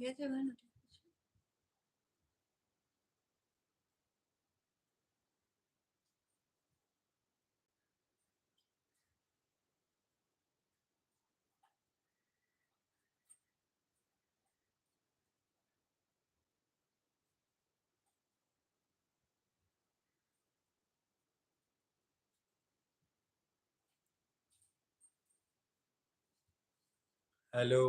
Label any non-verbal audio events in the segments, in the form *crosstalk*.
গেছে ওখানে notification? Hello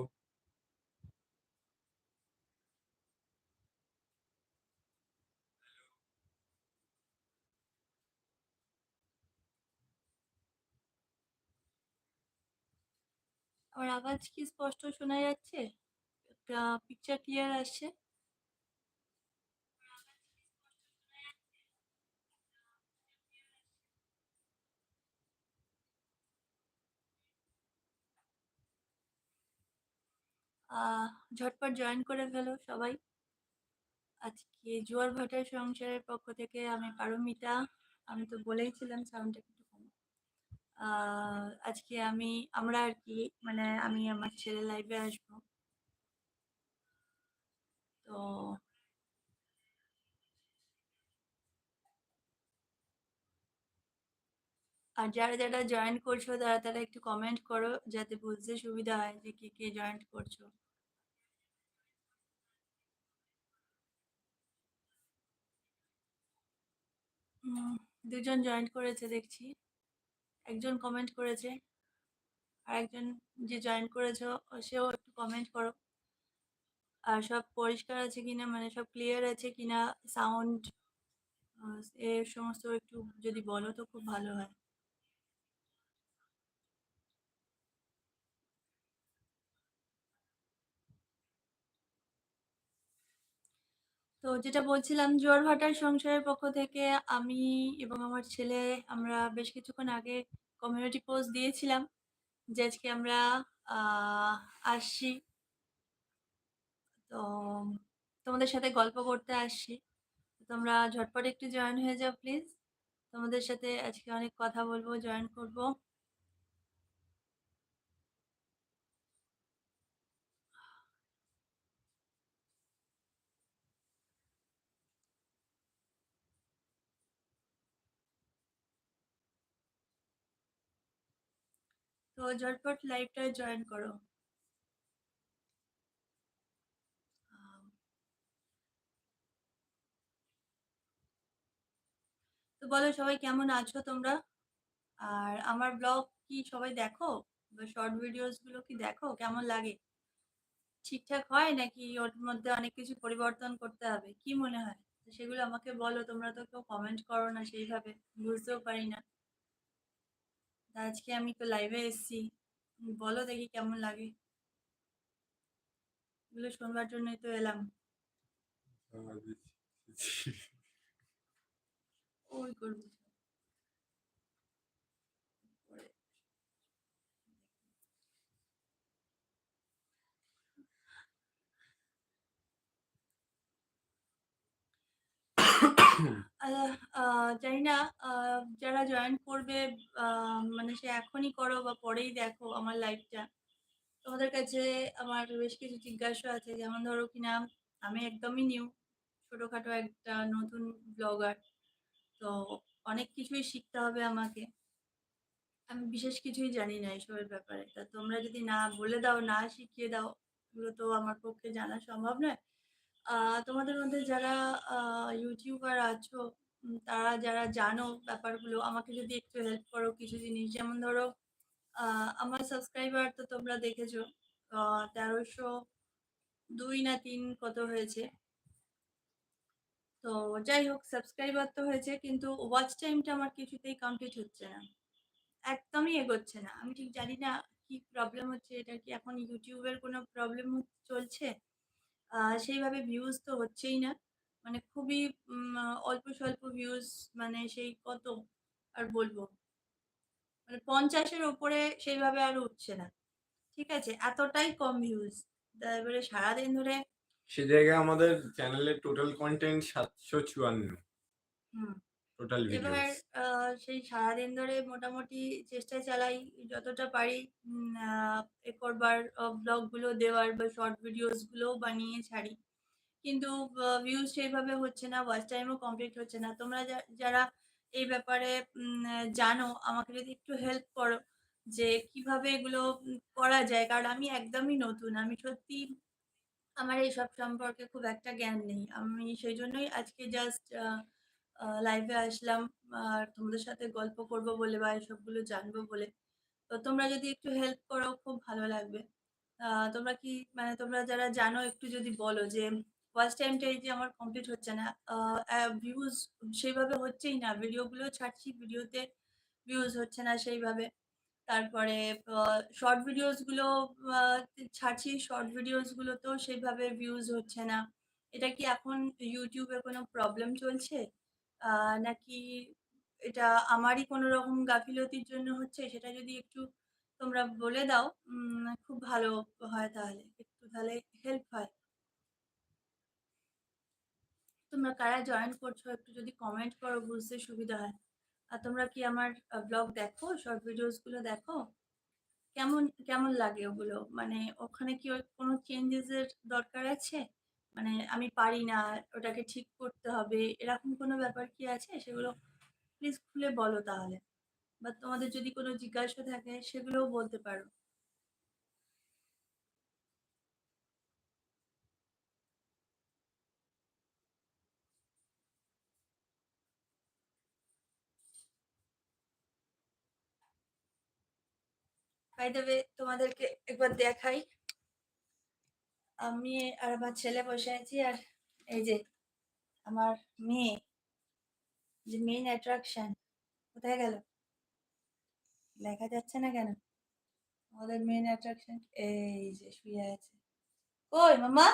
আমার আওয়াজ কি স্পষ্ট শোনা যাচ্ছে? পিকচার ক্লিয়ার আসছে। ঝটপট জয়েন করে ফেলো সবাই। আজকে জোয়ার ভাটার সংসারের পক্ষ থেকে আমি পারমিতা। আমি তো বলেইছিলাম সাউন্ডটা আজকে আমি, আমরা আর কি মানে আমি আমার ছেলে লাইভে আসব। তো আর যারা যারা জয়েন করছ, তারা তারা একটু কমেন্ট করো, যাতে বুঝতে সুবিধা হয় যে কে কে জয়েন করছ। দুজন জয়েন করেছে, দেখছি। একজন কমেন্ট করেছে আর একজন যে জয়েন করেছ, সেও একটু কমেন্ট করো। আর সব পরিষ্কার আছে কিনা মানে সব ক্লিয়ার আছে কিনা সাউন্ড এ সমস্ত একটু যদি বলো তো খুব ভালো হয়। তো যেটা বলছিলাম জোয়ার ভাটার সংসারের পক্ষ থেকে আমি এবং আমার ছেলে আমরা বেশ কিছুক্ষণ আগে কমিউনিটি পোস্ট দিয়েছিলাম যে আজকে আমরা আসছি। তো তোমাদের সাথে গল্প করতে আসছি। তোমরা ঝটপট একটু জয়েন হয়ে যাও প্লিজ তোমাদের সাথে আজকে অনেক কথা বলব জয়েন করব। তো ঝটপট লাইভটা জয়েন করো। তো বলো সবাই কেমন আছো তোমরা? আর আমার ব্লগ কি সবাই দেখো? বা শর্ট ভিডিওসগুলো কি দেখো? কেমন লাগে? ঠিকঠাক হয় নাকি ওর মধ্যে অনেক কিছু পরিবর্তন করতে হবে? কি মনে হয়? সেগুলো আমাকে বলো, তোমরা তো কেউ কমেন্ট করো না সেইভাবে, বুঝতেও পারি না। আজকে আমি তো লাইভে এসেছি। বলো দেখি কেমন লাগে। এগুলো শোনবার জন্যই তো এলাম। ওই করব পরে। আহ, আহ, জানি না যারা জয়েন করবে মানে সে এখনই করো বা পরেই দেখো আমার লাইফটা তোমাদের কাছে আমার বেশ কিছু জিজ্ঞাসা আছে, যেমন ধরো কিনা, আমি একদমই নিউ ছোটখাটো একটা নতুন ব্লগার তো অনেক কিছুই শিখতে হবে আমাকে। আমি বিশেষ কিছুই জানি না এসবের ব্যাপারে। তা তোমরা যদি না বলে দাও, না শিখিয়ে দাও, এগুলো তো আমার পক্ষে জানা সম্ভব নয়। তোমাদের মধ্যে যারা ইউটিউবার আছো তারা যারা জানো ব্যাপারগুলো, আমাকে যদি একটু হেল্প করো কিছু জিনিস। যেমন ধরো আমার সাবস্ক্রাইবার তো তোমরা দেখেছ তেরোশো দুই না তিন কত হয়েছে। তো যাই হোক সাবস্ক্রাইবার তো হয়েছে, কিন্তু ওয়াচ টাইমটা আমার কিছুতেই কমপ্লিট হচ্ছে না। একদমই এগোচ্ছে না। আমি ঠিক জানি না কি প্রবলেম হচ্ছে, এটা কি এখন ইউটিউবের কোনো প্রবলেম চলছে? সেইভাবে ভিউজ তো হচ্ছেই না। মানে খুবই অল্প স্বল্প ভিউজ মানে সেই কত আর বলব? মানে পঞ্চাশের ওপরে সেইভাবে আর উঠছে না। ঠিক আছে এতটাই কম ভিউজ তারপরে সারাদিন ধরে সে জায়গায় আমাদের চ্যানেলের টোটাল কন্টেন্ট সাতশো চুয়ান্ন। হুম। টোটাল এবার সেই সারাদিন ধরে মোটামুটি চেষ্টা চালাই যতটা পারি এ করবার আ ব্লগগুলো দেওয়ার বা শর্ট ভিডিওস গুলোও বানিয়ে ছাড়ি। কিন্তু ভিউজ সেইভাবে হচ্ছে না, ওয়াচ টাইমও কমপ্লিট হচ্ছে না। তোমরা যারা এই ব্যাপারে জানো আমাকে যদি একটু হেল্প করো যে কীভাবে এগুলো করা যায়। কারণ আমি একদমই নতুন। আমি সত্যি আমার এইসব সম্পর্কে খুব একটা জ্ঞান নেই। আমি সেই জন্যই আজকে জাস্ট আ আ লাইভে আসলাম আর তোমাদের সাথে গল্প করব বলে বা এসবগুলো জানব বলে। তো তোমরা যদি একটু হেল্প করো খুব ভালো লাগবে। তোমরা কি মানে তোমরা যারা জানো একটু যদি বলো যে ওয়াচ টাইমটা এই যে আমার কমপ্লিট হচ্ছে না। ভিউজ সেইভাবে হচ্ছেই না। ভিডিওগুলো ছাড়ছি, ভিডিওতে ভিউজ হচ্ছে না সেইভাবে। তারপরে শর্ট ভিডিওসগুলো ছাড়ছি, শর্ট ভিডিওস গুলোতেও সেইভাবে ভিউজ হচ্ছে না। এটা কি এখন ইউটিউবে কোনো প্রবলেম চলছে? নাকি এটা আমারই কোনো রকম গাফিলতির জন্য হচ্ছে? সেটা যদি একটু তোমরা বলে দাও খুব ভালো হয় তাহলে। একটু তাহলে হেল্প হয়। তোমরা কারা জয়েন করছ একটু যদি কমেন্ট করো বুঝতে সুবিধা হয়। আর তোমরা কি আমার ব্লগ দেখো? শর্ট ভিডিওসগুলো দেখো? কেমন, কেমন লাগে ওগুলো? মানে ওখানে কি কোনো চেঞ্জেস এর দরকার আছে? মানে আমি পারি না, ওটাকে ঠিক করতে হবে, এরকম কোনো ব্যাপার কি আছে? সেগুলো প্লিজ খুলে বলো তাহলে। বা তোমাদের যদি কোনো জিজ্ঞাসা থাকে সেগুলোও বলতে পারো। তোমাদেরকে একবার দেখাই। আমি আর আমার ছেলে বসে আছি আর এই যে আমার মেয়ে, যে মেইন অ্যাট্রাকশন কোথায় গেল? দেখা যাচ্ছে না কেন? আমাদের মেইন অ্যাট্রাকশন এই যে শুয়ে আছে। কই মামা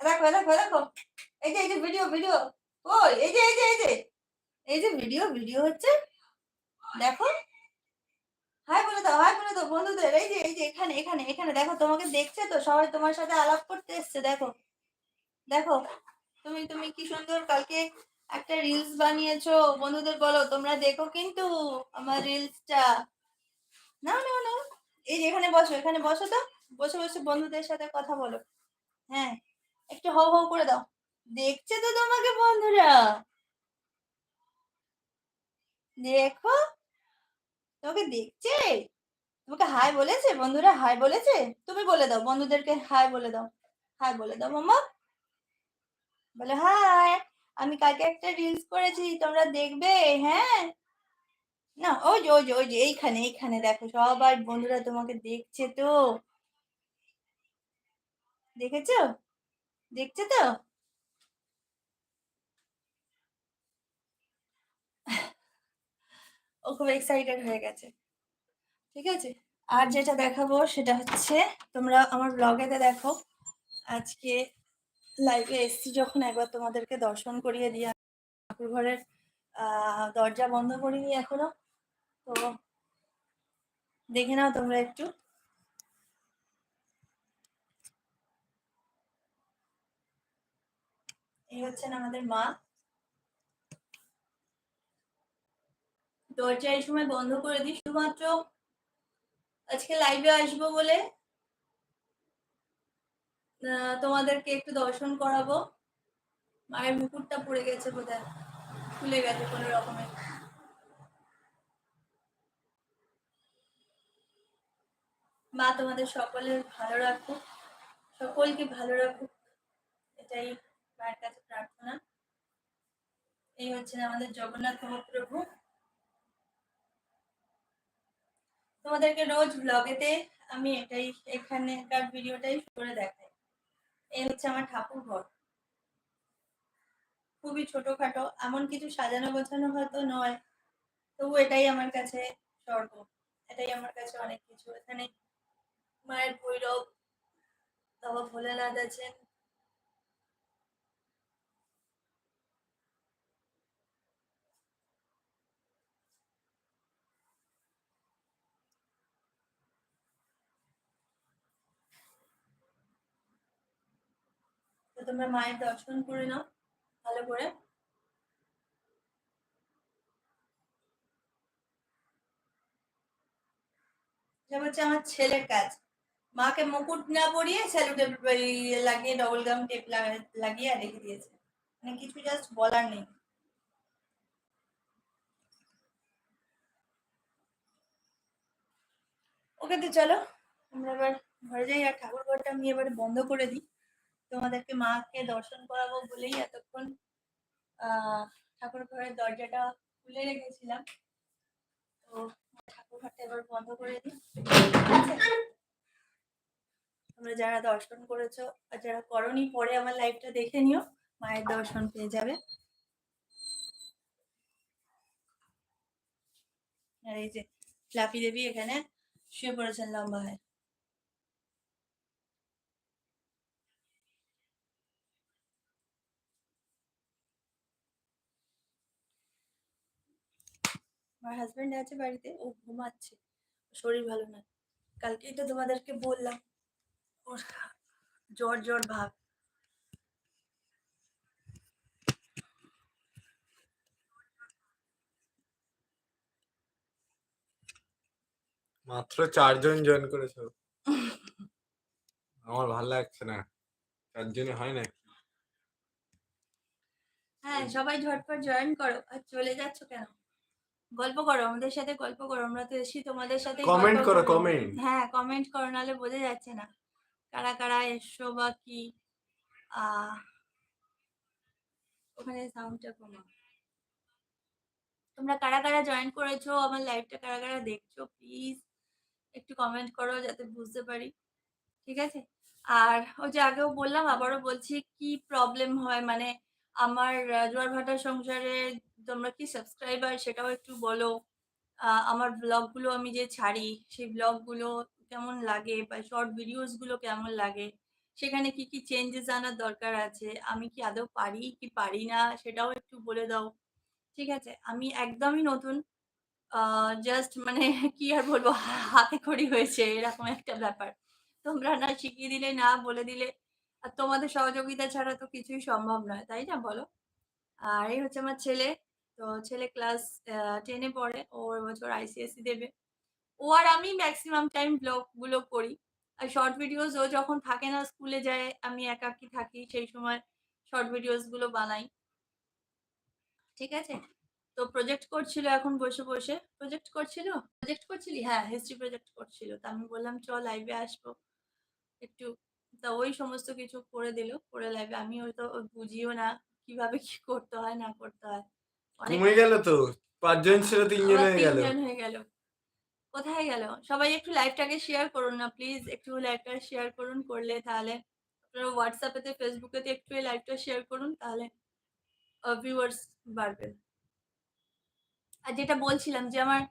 দেখো, দেখো, দেখো। এই যে, এই যে ভিডিও, ভিডিও। কই? এই যে, এই যে, এই যে। এই যে ভিডিও, ভিডিও হচ্ছে। দেখো। হাই বলে দাও, হাই বলে দাও বন্ধুদের। এই যে, এই যে এখানে, এখানে, এখানে দেখো তোমাকে দেখছে তো সবাই তোমার সাথে আলাপ করতে এসছে দেখো। দেখো। তুমি, তুমি কি সুন্দর কালকে একটা রিলস বানিয়েছো। বন্ধুদের বলো তোমরা দেখো কিন্তু আমার রিলসটা। নাও, নাও, নাও। এই যে এখানে বসো, এখানে বসো তো। বসে, বসে বন্ধুদের সাথে কথা বলো। হ্যাঁ, একটু হউ, হউ করে দাও। দেখছে তো তোমাকে বন্ধুরা। দেখো। তোমাকে দেখছে? তোমাকে হাই বলেছে? বন্ধুরা হাই বলেছে? তুমি বলে দাও বন্ধুদেরকে হাই বলে দাও। হাই বলে দাও মাম্মা। বলো হাই। আমি কালকে একটা রিলস করেছি তোমরা দেখবে, হ্যাঁ? না ওই যে, ওই যে, ওই যে এইখানে, এইখানে দেখো সবাই বন্ধুরা তোমাকে দেখছে তো। দেখেছ? দেখছে তো? ও খুব এক্সাইটেড হয়ে গেছে। ঠিক আছে? আর যেটা দেখাবো সেটা হচ্ছে, তোমরা আমার ব্লগেতে দেখো। আজকে লাইভে এসছি যখন একবার তোমাদেরকে দর্শন করিয়ে দিয়ে ঠাকুর ঘরের দরজা বন্ধ করিনি এখনও। তো দেখে নাও তোমরা একটু। এই হচ্ছেন আমাদের মা। দরজা এই সময় বন্ধ করে দিই শুধুমাত্র আজকে লাইভে আসব বলে তোমাদেরকে একটু দর্শন করাবো। মায়ের মুকুটটা পড়ে গেছে বোধহয়। খুলে গেছে কোনো রকমের মা তোমাদের সকলের ভালো রাখুক। সকলকে ভালো রাখুক। এটাই মায়ের কাছে প্রার্থনা। এই হচ্ছেন আমাদের জগন্নাথ মহাপ্রভু। তোমাদেরকে রোজ ব্লগেতে আমি এটাই এখানেকার ভিডিওটাই করে দেখাই। এই হচ্ছে আমার ঠাকুর ঘর। খুবই ছোটখাটো। এমন কিছু সাজানো গোছানো হয়তো নয়। তবু এটাই আমার কাছে স্বর্গ। এটাই আমার কাছে অনেক কিছু। এখানে মায়ের ভৈরব, বাবা ভোলেনাথ আছেন। তোমরা মায়ের দর্শন করে নাও, ভালো করে। হচ্ছে আমার ছেলের কাজ। মাকে মুকুট না পরিয়ে স্যালুটে ইয়ে লাগিয়ে ডবল গাম টেপ লাগিয়ে রেখে দিয়েছে। মানে কিছু জাস্ট বলার নেই। ওকে তো চলো, আমরা এবার ঘরে যাই আর ঠাকুর ঘরটা আমি এবারে বন্ধ করে দিই। তোমাদেরকে মাকে দর্শন করাবো বলেই এতক্ষণ ঠাকুর ঘরের দরজাটা খুলে রেখেছিলাম। তো ঠাকুর ঘরটা এবার বন্ধ করে দিই। তোমরা যারা দর্শন করেছ আর যারা করনি, পরে আমার লাইভটা দেখে নিও, মায়ের দর্শন পেয়ে যাবে। আর এই যে লাপি দেবী এখানে শুয়ে পড়েছেন লম্বা হয়ে। আমার হাজবেন্ড আছে বাড়িতে ও ঘুমাচ্ছে। শরীর ভালো না কালকেই তো তোমাদেরকে বললাম ওর জ্বর জ্বর ভাব। মাত্র চারজন জয়েন করেছ? আমার ভালো লাগছে না। চারজনে হয় না? হ্যাঁ সবাই ঝটপট জয়েন করো। আর চলে যাচ্ছ কেন? গল্প করো আমাদের সাথে গল্প করো আমরা তো এসি তোমাদের সাথে কমেন্ট করো কমেন্ট হ্যাঁ কমেন্ট করো নাহলে বোঝা যাচ্ছে না। কারা কারা এসছো বা কি? ওখানে সাউন্ডটা কমা। তোমরা কারা কারা জয়েন করেছ? আমার লাইভটা কারা কারা দেখছ? প্লিজ একটু কমেন্ট করো যাতে বুঝতে পারি। ঠিক আছে? আর ওই যে আগেও বললাম আবারও বলছি কি প্রবলেম হয়? মানে আমার জোয়ার ভাটা সংসারে তোমরা কি সাবস্ক্রাইবার সেটাও একটু বলো। আমার ব্লগগুলো আমি যে ছাড়ি, সেই ব্লগগুলো কেমন লাগে বা শর্ট ভিডিওসগুলো কেমন লাগে, সেখানে কি কি চেঞ্জেস আনার দরকার আছে, আমি কি আদৌ পারি কি পারি না, সেটাও একটু বলে দাও। ঠিক আছে, আমি একদমই নতুন জাস্ট মানে *laughs* কি আর বলব, হাতে খড়ি হয়েছে, এরকম একটা ব্যাপার। তোমরা না শিখিয়ে দিলে, না বলে দিলে, আর তোমাদের সহযোগিতা ছাড়া তো কিছুই সম্ভব নয়, তাই না বলো? আর এই হচ্ছে আমার ছেলে তো ছেলে ক্লাস টেনে পড়ে, ও বছর আইসিএসসি দেবে। ও আর আমি ম্যাক্সিমাম টাইম ব্লগগুলো করি। আর শর্ট ভিডিওস ও যখন থাকে না স্কুলে যায়, আমি একাকি থাকি, সেই সময় শর্ট ভিডিওসগুলো বানাই। ঠিক আছে? তো প্রজেক্ট করছিল এখন বসে বসে। প্রজেক্ট করছিল? প্রজেক্ট করছিলি? হ্যাঁ হিস্ট্রি প্রজেক্ট করছিল। তা আমি বললাম, চল লাইভে আসব। একটু, তা ওই সমস্ত কিছু করে দিল। করে লাইভে আমি ওই তো বুঝিও না কীভাবে কি করতে হয়, না করতে হয়। কমে গেল তো? পাঁচজন ছিল তিনজন হয়ে গেল। তিনজন হয়ে গেল। কোথায় গেল? সবাই একটু লাইভটাকে শেয়ার করুন না প্লিজ একটু লাইভটা শেয়ার করুন করলে তাহলে আপনারা হোয়াটসঅ্যাপেতে ফেসবুকেতে একটু লাইভটা শেয়ার করুন তাহলে ভিউয়ার্স বাড়বে। আর যেটা বলছিলাম যে আমার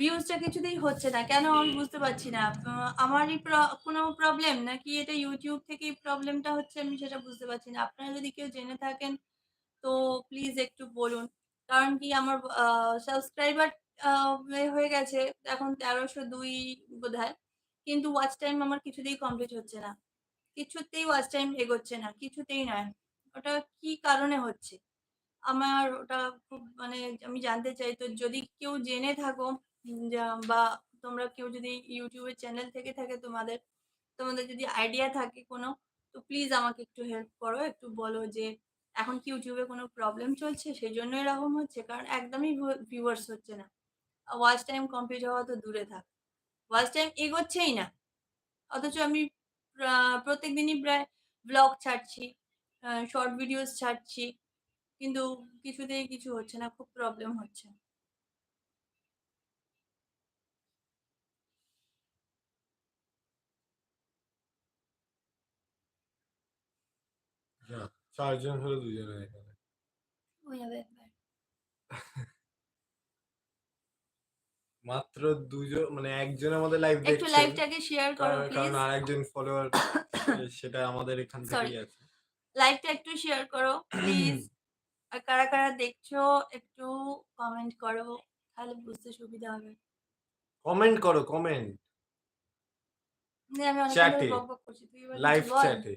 ভিউজটা কিছুতেই হচ্ছে না কেন আমি বুঝতে পারছি না? আমারই কোনো প্রবলেম নাকি এটা ইউটিউব থেকেই প্রবলেমটা হচ্ছে? আমি সেটা বুঝতে পারছি না। আপনারা যদি কেউ জেনে থাকেন তো প্লিজ একটু বলুন। কারণ কি আমার সাবস্ক্রাইবার হয়ে গেছে এখন তেরোশো দুই বোধ হয় কিন্তু ওয়াচ টাইম আমার কিছুতেই কমপ্লিট হচ্ছে না। কিছুতেই ওয়াচ টাইম এগোচ্ছে না, কিছুতেই নয়। ওটা কি কারণে হচ্ছে? আমার ওটা খুব মানে আমি জানতে চাই তো যদি কেউ জেনে থাকো বা তোমরা কেউ যদি ইউটিউবের চ্যানেল থেকে থাকে তোমাদের তোমাদের যদি আইডিয়া থাকে কোনো, তো প্লিজ আমাকে একটু হেল্প করো, একটু বলো যে এখন কি ইউটিউবে কোনো প্রবলেম চলছে? সেই জন্য এরকম হচ্ছে, কারণ একদমই ভিউয়ার্স হচ্ছে না। ওয়াচ টাইম কমপ্লিট হওয়া তো দূরে থাক। ওয়াচ টাইম এগোচ্ছেই না। অথচ আমি প্রত্যেক দিনই প্রায় ব্লগ ছাড়ছি শর্ট ভিডিওস ছাড়ছি, কিন্তু কিছুতেই কিছু হচ্ছে না, খুব প্রবলেম হচ্ছে যা, চারজন হলো দুজন হয়ে গেল হয়ে যাবে একবার মাত্র দুজন মানে একজন আমাদের লাইভ দেখছে একটু লাইভটাকে শেয়ার করো প্লিজ কারণ আরেকজন ফলোয়ার সেটা আমাদের এখান থেকেই আছে লাইভটা একটু শেয়ার করো প্লিজ আর কারা কারা দেখছ একটু কমেন্ট করো তাহলে বুঝতে সুবিধা হবে কমেন্ট করো কমেন্ট তুই লাইভ চ্যাটে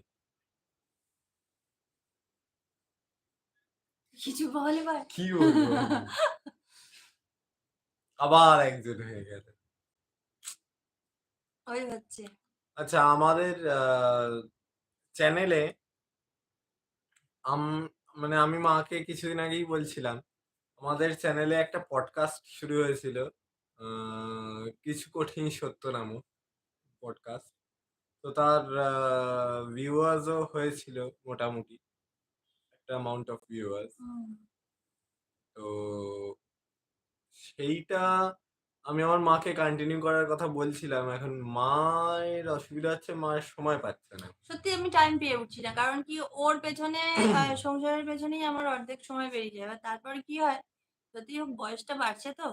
কিছু বল এবার কি বলব আবার একজন হয়ে গেল ওই হচ্ছে। আচ্ছা আমাদের চ্যানেলে আম মানে আমি মাকে কিছুদিন আগেই বলছিলাম। আমাদের চ্যানেলে একটা পডকাস্ট শুরু হয়েছিল। কিছু কঠিন সত্য নামক পডকাস্ট। তো তার আ ভিউয়ার্স হয়েছিল মোটামুটি। একটা অ্যামাউন্ট অফ ভিউয়ার্স। তো সেইটা আমি আমার মাকে কন্টিনিউ করার কথা বলছিলাম। এখন মায়ের অসুবিধা হচ্ছে মায়ের সময় পাচ্ছে না। সত্যি আমি টাইম পেয়ে উঠছি না। কারণ কি ওর পেছনে সংসারের পেছনেই আমার অর্ধেক সময় বেরিয়ে যায়। তারপর তারপরে কি হয়, যদি হোক বয়সটা বাড়ছে তো,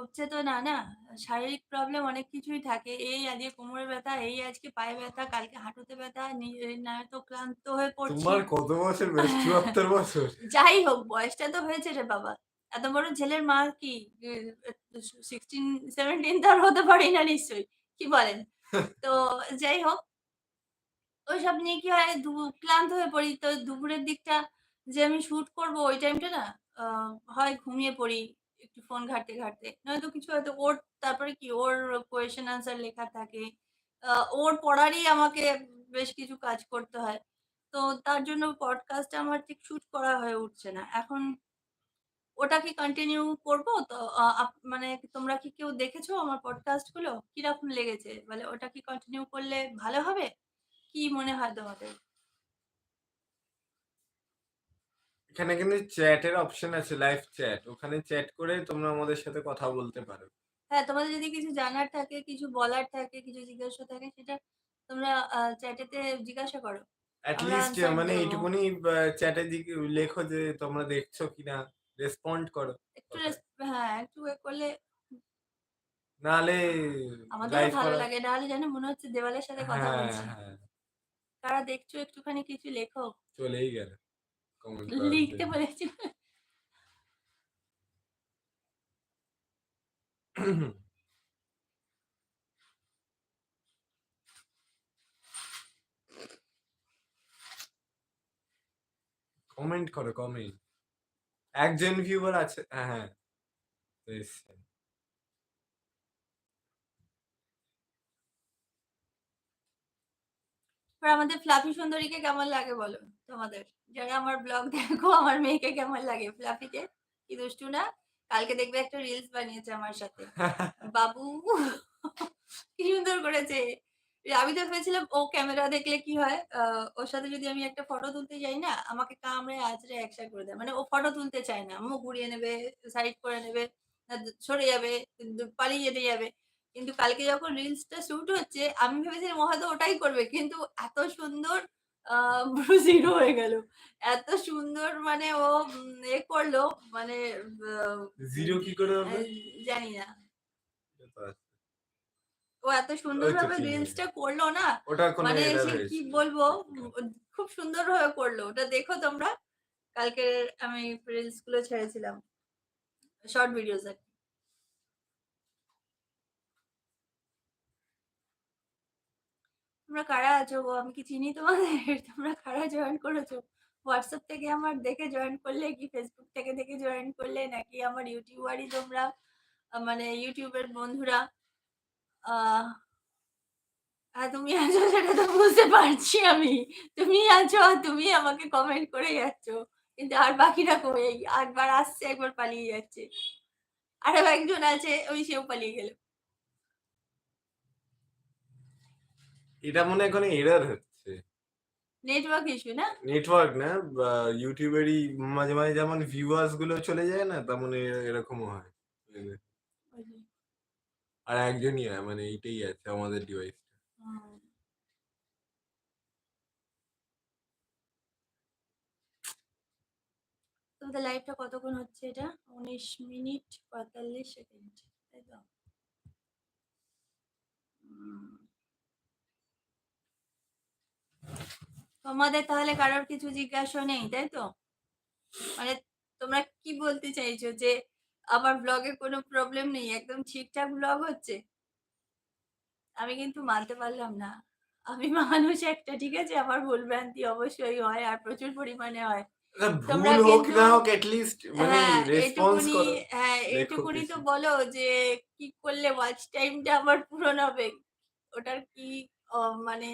কমছে তো না, না। শারীরিক প্রবলেম অনেক কিছুই থাকে। এই আজকে কোমরে ব্যথা, এই আজকে পায়ে ব্যথা, কালকে হাঁটুতে ব্যথা, নি নয়তো ক্লান্ত হয়ে পড়ছি। তোমার কত বছর বয়স? ৭৪ বছর? *laughs* যাই হোক বয়সটা তো হয়েছে রে বাবা। এত বড় ছেলের মা কি 16, 17 তো আর হতে পারি না নিশ্চয়ই। কি বলেন? *laughs* তো যাই হোক ওইসব নিয়ে কি হয় ক্লান্ত হয়ে পড়ি। তো দুপুরের দিকটা যে আমি শুট করব ওই টাইমটা না হয় ঘুমিয়ে পড়ি একটু ফোন ঘাঁটতে, ঘাঁটতে। নয়তো কিছু হয়তো ওর তারপরে কি ওর কোয়েশ্চেন আনসার লেখা থাকে। ওর পড়ারই আমাকে বেশ কিছু কাজ করতে হয়। তো তার জন্য পডকাস্টটা আমার ঠিক শুট করা হয়ে উঠছে না। এখন ওটা কি কন্টিনিউ করব? তো মানে তোমরা কি কেউ দেখেছ আমার পডকাস্টগুলো? কীরকম লেগেছে? মানে ওটা কি কন্টিনিউ করলে ভালো হবে? কি মনে হয় তোমাদের? এখানে কিন্তু চ্যাটের অপশন আছে লাইভ চ্যাট। ওখানে চ্যাট করে তোমরা আমাদের সাথে কথা বলতে পারো। হ্যাঁ, তোমাদের যদি কিছু জানার থাকে, কিছু বলার থাকে, কিছু জিজ্ঞাসা থাকে সেটা তোমরা চ্যাটেতে জিজ্ঞাসা করো। এট লিস্ট মানে। এইটুকুনি চ্যাটে লেখো যে তোমরা দেখছ কিনা, রেসপন্ড করো। একটু হ্যাঁ, একটু এ করলে নাহলে আমাদেরও লাইভ ভালো লাগে। নাহলে যেন মনে হচ্ছে দেওয়ালের সাথে কথা হ্যাঁ, বলছি। হ্যাঁ। কারা দেখছ একটুখানি কিছু লেখো। চলেই গেল। লিখতে। বলেছি। কমেন্ট করো কমেন্ট। একজন ভিউয়ার আছে হ্যাঁ, হ্যাঁ। এবার আমাদের ফ্লাফি সুন্দরীকে কেমন লাগে বলো তোমাদের? যারা আমার ব্লগ দেখো আমার মেয়েকে কেমন লাগে ফ্লাফিকে? কি দুষ্টু না? কালকে দেখবে একটা রিলস বানিয়েছে আমার সাথে। *laughs* বাবু কি সুন্দর করেছে। আমি তো ভেবেছিলাম ও ক্যামেরা দেখলে কি হয় ওর সাথে যদি আমি একটা ফটো তুলতে যাই না, আমাকে কামড়ে আঁচড়ে একসা করে দেয়। মানে ও ফটো তুলতে চায় না। মুখ ঘুরিয়ে নেবে, সাইড করে নেবে, সরে যাবে, পালিয়ে যেতে যাবে। কিন্তু কালকে যখন রিলসটা শুট হচ্ছে আমি ভেবেছিলাম ও হয়তো ওটাই করবে। কিন্তু এত সুন্দর পুরো *laughs* জিরো হয়ে গেল। এত সুন্দর মানে ও এ করল মানে জিরো কি করে জানি না। ও এত ঠিক আছে। রিলসটা করল না, মানে কি বলব খুব সুন্দরভাবে করল। ওটা দেখো তোমরা। কালকের আমি রিলসগুলো ছেড়েছিলাম। শর্ট ভিডিওস আরকি। তোমরা কারা আছো গো? আমি কি চিনি তোমাদের? *laughs* তোমরা কারা জয়েন করেছ? হোয়াটসঅ্যাপ থেকে আমার দেখে জয়েন করলে কি ফেসবুক থেকে দেখে জয়েন করলে নাকি আমার ইউটিউবারই তোমরা মানে ইউটিউবের বন্ধুরা? আহ তুমি আছো সেটা তো বুঝতে পারছি আমি। তুমি আছো আর তুমি আমাকে কমেন্ট করে যাচ্ছ। কিন্তু আর বাকিরা? এই একবার আসছে, একবার পালিয়ে যাচ্ছে। আরও একজন আছে ওই সেও পালিয়ে গেল। এটা মনে হয় কোনো এরর হচ্ছে। নেটওয়ার্ক ইস্যু না? নেটওয়ার্ক না এরই মাঝে, মাঝে যেমন ভিউয়ার্সগুলো চলে যায় না? তেমন এরকমও হয়। আর একজনই হয় মানে এইটাই আছে আমাদের ডিভাইসটা। তোমাদের লাইভটা কতক্ষণ হচ্ছে এটা? ১৯ মিনিট ৪৫ সেকেন্ড। তাই তো? হুম। তোমাদের তাহলে কারোর কিছু জিজ্ঞাসা নেই, তাই তো? মানে তোমরা কি বলতে চাইছো যে আমার ব্লগে কোনো প্রবলেম নেই, একদম ঠিকঠাক ব্লগ হচ্ছে? আমি কিন্তু মানতে পারলাম না। আমি মানুষ একটা ঠিক আছে? আমার ভুলভ্রান্তি অবশ্যই হয় আর প্রচুর পরিমাণে হয়। তোমরা ভুল মানে হ্যাঁ, রেসপন্স হ্যাঁ, তো বলো যে কি করলে ওয়াচ টাইমটা আমার পূরণ হবে? ওটার কি মানে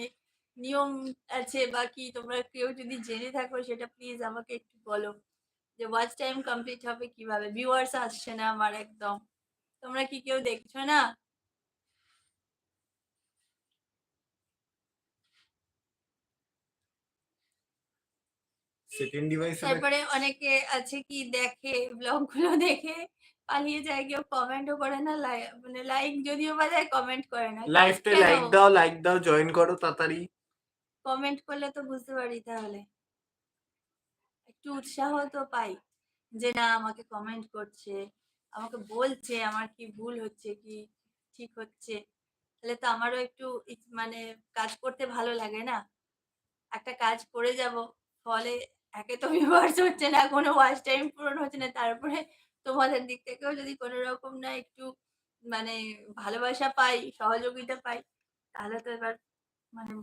নিয়ম আছে বা কি তোমরা কেউ যদি জেনে থাকো সেটা প্লিজ আমাকে একটু বলো। যে ওয়াচ টাইম কমপ্লিট হবে কীভাবে? ভিউয়ার্স আসছে না আমার একদম। তোমরা কি কেউ দেখছ না? সেকেন্ড ডিভাইসে তারপরে অনেকে আছে কি দেখে ব্লগগুলো দেখে পালিয়ে যায়। কেউ কমেন্টও করে না, মানে লাইক যদিও বা দেয় কমেন্ট করে না। কেন? লাইক দাও, লাইক দাও, জয়েন করো তাড়াতাড়ি। কমেন্ট করলে তো বুঝতে পারি তাহলে। একটু উৎসাহ তো পাই। যে না আমাকে কমেন্ট করছে, আমাকে বলছে আমার কি ভুল হচ্ছে, কি ঠিক হচ্ছে। তাহলে তো আমারও একটু মানে কাজ করতে ভালো লাগে না? একটা কাজ করে যাব, ফলে একে তো ভিউয়ার্স হচ্ছে না, কোনো ওয়াচ টাইম পূরণ হচ্ছে না। তারপরে তোমাদের দিক থেকেও যদি কোনো রকম না একটু মানে ভালোবাসা পাই, সহযোগিতা পাই, তাহলে তো এবার মানে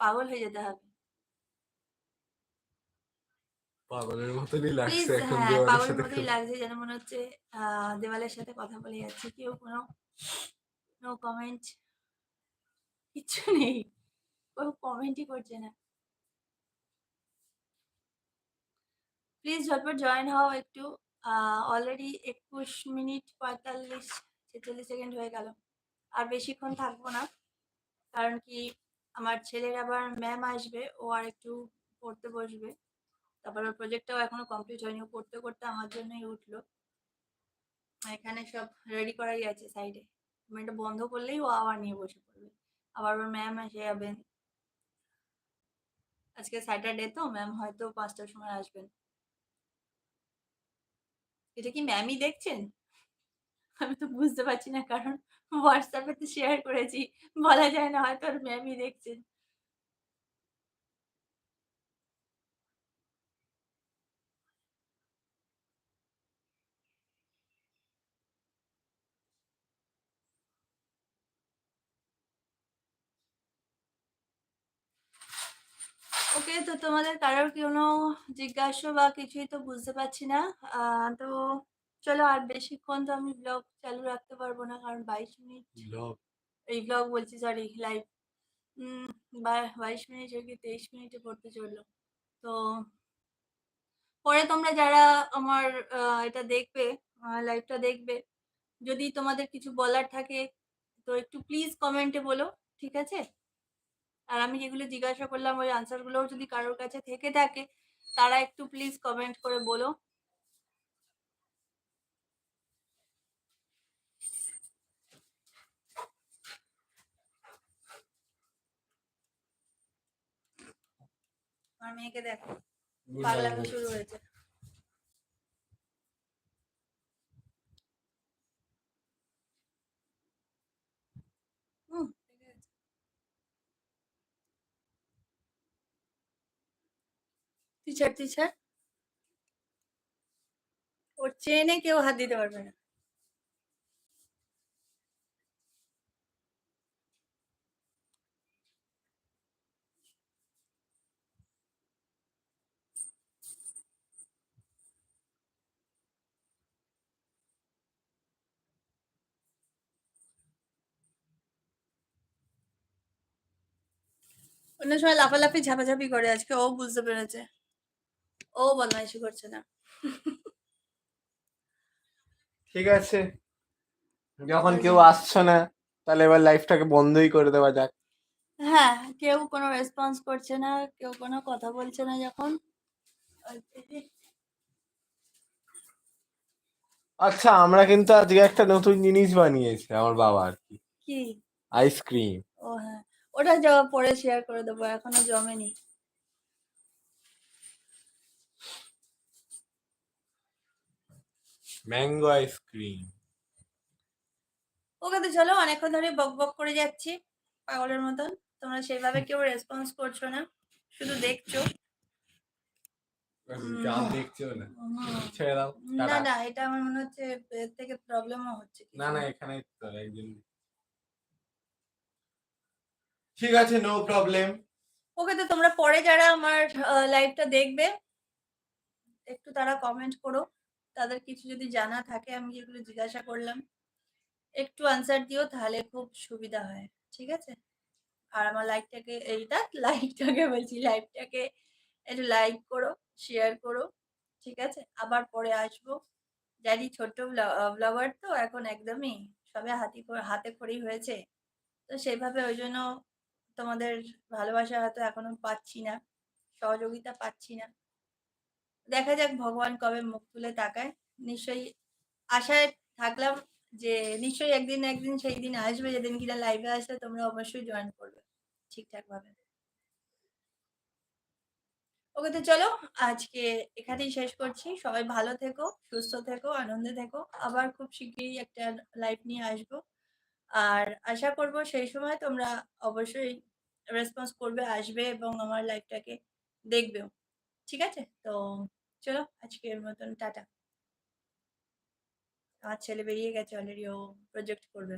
পাগল হয়ে যেতে হবে। পাগলের মতনই লাগছে এখন হ্যাঁ, দেওয়ালের সাথে মতোই লাগছে যেন মনে হচ্ছে দেওয়ালের সাথে কথা বলে যাচ্ছি। কেউ কোনো নো কমেন্ট কিচ্ছু নেই। কেউ কমেন্টই করছে না। প্লিজ ঝটপট জয়েন হও একটু। অলরেডি ২১ মিনিট ৪৫-৪৬ সেকেন্ড হয়ে গেল। আর বেশিক্ষণ থাকব না। কারণ কি আমার ছেলের আবার ম্যাম আসবে। ও আর একটু পড়তে বসবে। তারপর ওর প্রজেক্টটাও এখনও কমপ্লিট হয়নি। ও পড়তে, পড়তে আমার জন্যই উঠল। এখানে সব রেডি করাই আছে সাইডে। আমি এটা বন্ধ করলেই ও আবার নিয়ে বসে পড়বে। আবার ওর ম্যাম এসে যাবেন। আজকে স্যাটারডে তো ম্যাম হয়তো পাঁচটার সময় আসবেন। এটা কি ম্যামই দেখছেন? আমি তো বুঝতে পারছি না, কারণ হোয়াটসঅ্যাপে তো শেয়ার করেছি। বলা যায় না হয়তো ম্যামই দেখছেন। ওকে, তো তোমাদের কারোর কোনো জিজ্ঞাসা বা কিছুই তো বুঝতে পারছি না। তো চলো আর বেশিক্ষণ তো আমি ব্লগ চালু রাখতে পারব না। কারণ ২২ মিনিট ব্লগ এই ব্লগ বলছি সরি লাইভ। উম বা ২২ মিনিট থেকে ২৩ মিনিটে পড়তে চলল। তো পরে তোমরা যারা আমার এটা দেখবে, লাইভটা দেখবে, যদি তোমাদের কিছু বলার থাকে তো একটু প্লিজ কমেন্টে বলো। ঠিক আছে? আর আমি যেগুলো জিজ্ঞাসা করলাম ওই আনসার গুলোও যদি কারোর কাছে থেকে থাকে, তারা একটু প্লিজ কমেন্ট করে বলো। আমার মেয়েকে দেখো, পাগলামি শুরু হয়েছে। ছাড়, তুই ওর চেইনে কেউ হাত দিতে পারবে না। অন্য সময় লাফালাফি ঝাপাঝাপি করে আজকে ও বুঝতে পেরেছে। ও বদমাইশি করছে না। ঠিক আছে। যখন কেউ। আসছে না, তাহলে এবার লাইভটাকে বন্ধই করে দেওয়া যাক। হ্যাঁ, কেউ কোনো রেসপন্স করছে না, কেউ কোনো কথা বলছে না যখন আচ্ছা আমরা কিন্তু আজকে একটা নতুন জিনিস বানিয়েছি আমার বাবা আরকি। কি? আইসক্রিম। ও হ্যাঁ। ওটা পরে শেয়ার করে দেবো। এখনও জমেনি। Mango ice cream. ওকে তো চলো অনেকক্ষণ ধরে বকবক করে যাচ্ছি পাগলের মতন। তোমরা সেভাবে কেউ রেসপন্স করছ না। শুধু দেখছ। না। না, এটা আমার মনে হচ্ছে এর থেকে প্রবলেমও হচ্ছে না, না এখানেই তো একজন ঠিক আছে নো প্রবলেম। ওকে তো তোমরা পরে যারা আমার লাইভটা দেখবে একটু তারা কমেন্ট করো। তাদের কিছু যদি জানা থাকে আমি যেগুলো জিজ্ঞাসা করলাম, একটু আনসার দিও তাহলে খুব সুবিধা হয়। ঠিক আছে? আর আমার লাইকটাকে এইটা লাইকটাকে বলছি লাইভটাকে একটু লাইক করো, শেয়ার করো। ঠিক আছে? আবার পরে আসব। জানি ছোট্ট ব্ল ব্লগার তো এখন একদমই সবে হাতি হাতে খড়ি হয়েছে। তো সেভাবে ওইজন্য তোমাদের ভালোবাসা হয়তো এখনও পাচ্ছি না। সহযোগিতা পাচ্ছি না। দেখা যাক ভগবান কবে মুখ তুলে তাকায়। নিশ্চয়ই আশায় থাকলাম যে নিশ্চয়ই একদিন একদিন সেই দিন আসবে যেদিন কিনা লাইভে আসলে তোমরা অবশ্যই জয়েন করবে ঠিকঠাক ভাবে ওকে তো চলো আজকে এখানেই শেষ করছি। সবাই ভালো থেকো, সুস্থ থেকো, আনন্দে থেকো। আবার খুব শিগগিরই একটা লাইভ নিয়ে আসব। আর আশা করব সেই সময় তোমরা অবশ্যই রেসপন্স করবে, আসবে এবং আমার লাইফটাকে দেখবেও। ঠিক আছে? তো চলো আজকের মতন টাটা। আমার ছেলে বেরিয়ে গেছে অলরেডি ও প্রজেক্ট করবে।